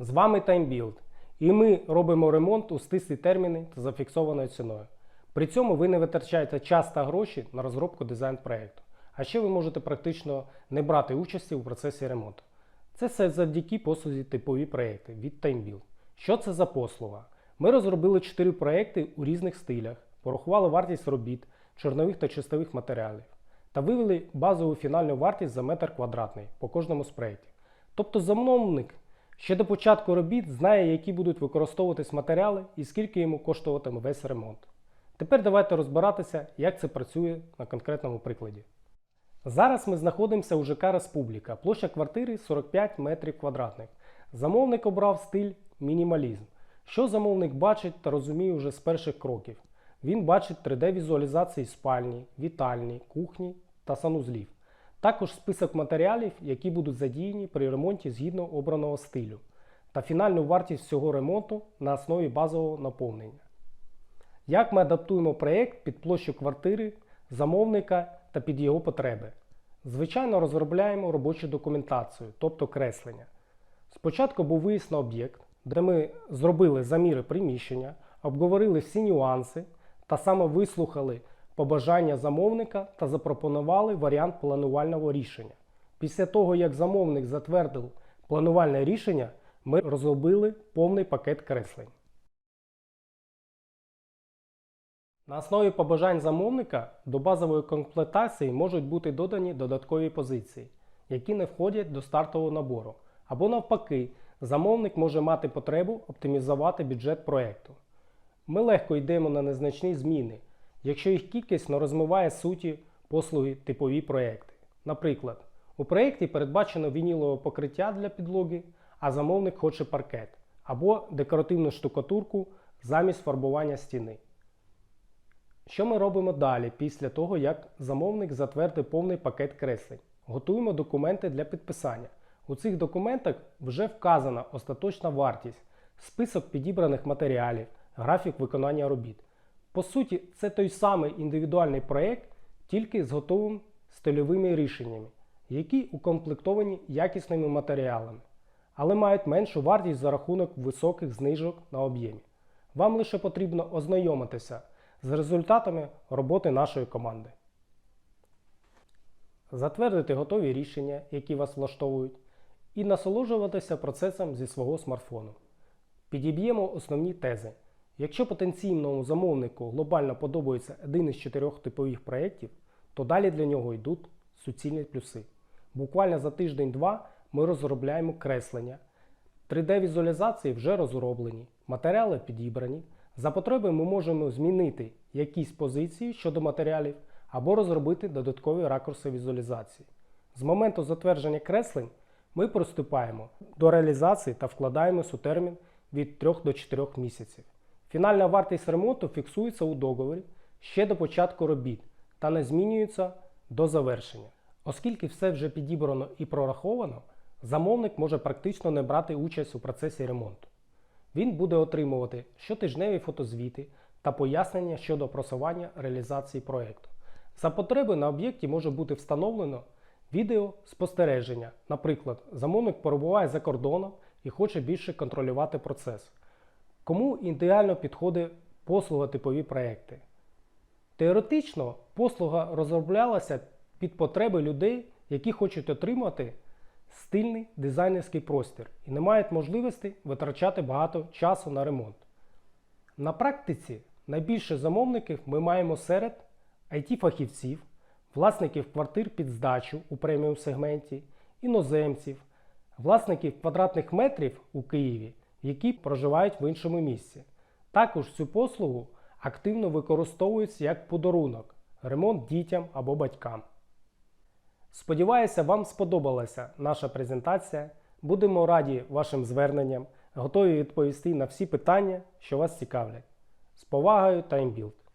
З вами TimeBuild. І ми робимо ремонт у стислі терміни та зафіксованою ціною. При цьому ви не витрачаєте час та гроші на розробку дизайн-проєкту. А ще ви можете практично не брати участі у процесі ремонту. Це все завдяки послузі типові проєкти від TimeBuild. Що це за послуга? Ми розробили 4 проєкти у різних стилях, порахували вартість робіт, чорнових та чистових матеріалів та вивели базову фінальну вартість за метр квадратний по кожному з проєктів. Тобто замовник ще до початку робіт знає, які будуть використовуватись матеріали і скільки йому коштуватиме весь ремонт. Тепер давайте розбиратися, як це працює на конкретному прикладі. Зараз ми знаходимося у ЖК Республіка, площа квартири 45 метрів квадратних. Замовник обрав стиль мінімалізм. Що замовник бачить та розуміє вже з перших кроків? Він бачить 3D-візуалізації спальні, вітальні, кухні та санузлів. Також список матеріалів, які будуть задіяні при ремонті згідно обраного стилю, та фінальну вартість всього ремонту на основі базового наповнення. Як ми адаптуємо проєкт під площу квартири, замовника та під його потреби? Звичайно, розробляємо робочу документацію, тобто креслення. Спочатку був виїзд на об'єкт, де ми зробили заміри приміщення, обговорили всі нюанси та саме вислухали побажання замовника та запропонували варіант планувального рішення. Після того, як замовник затвердив планувальне рішення, ми розробили повний пакет креслень. На основі побажань замовника до базової комплектації можуть бути додані додаткові позиції, які не входять до стартового набору. Або навпаки, замовник може мати потребу оптимізувати бюджет проєкту. Ми легко йдемо на незначні зміни, якщо їх кількість не розмиває суті послуги типові проєкти. Наприклад, у проєкті передбачено вінілове покриття для підлоги, а замовник хоче паркет або декоративну штукатурку замість фарбування стіни. Що ми робимо далі після того, як замовник затвердив повний пакет креслень? Готуємо документи для підписання. У цих документах вже вказана остаточна вартість, список підібраних матеріалів, графік виконання робіт. По суті, це той самий індивідуальний проєкт, тільки з готовими стильовими рішеннями, які укомплектовані якісними матеріалами, але мають меншу вартість за рахунок високих знижок на об'ємі. Вам лише потрібно ознайомитися з результатами роботи нашої команди. Затвердити готові рішення, які вас влаштовують, і насолоджуватися процесом зі свого смартфону. Підіб'ємо основні тези. Якщо потенційному замовнику глобально подобається один із чотирьох типових проєктів, то далі для нього йдуть суцільні плюси. Буквально за тиждень-два ми розробляємо креслення. 3D-візуалізації вже розроблені, матеріали підібрані. За потреби ми можемо змінити якісь позиції щодо матеріалів або розробити додаткові ракурси візуалізації. З моменту затвердження креслень ми приступаємо до реалізації та вкладаємось у термін від 3 до 4 місяців. Фінальна вартість ремонту фіксується у договорі ще до початку робіт та не змінюється до завершення. Оскільки все вже підібрано і прораховано, замовник може практично не брати участь у процесі ремонту. Він буде отримувати щотижневі фотозвіти та пояснення щодо просування реалізації проєкту. За потреби на об'єкті може бути встановлено відео спостереження. Наприклад, замовник перебуває за кордоном і хоче більше контролювати процес. Кому ідеально підходить послуга типові проекти? Теоретично послуга розроблялася під потреби людей, які хочуть отримати стильний дизайнерський простір і не мають можливості витрачати багато часу на ремонт. На практиці найбільше замовників ми маємо серед IT-фахівців, власників квартир під здачу у преміум сегменті, іноземців, власників квадратних метрів у Києві, які проживають в іншому місці. Також цю послугу активно використовують як подарунок, ремонт дітям або батькам. Сподіваюся, вам сподобалася наша презентація. Будемо раді вашим зверненням, готові відповісти на всі питання, що вас цікавлять. З повагою TimeBuild!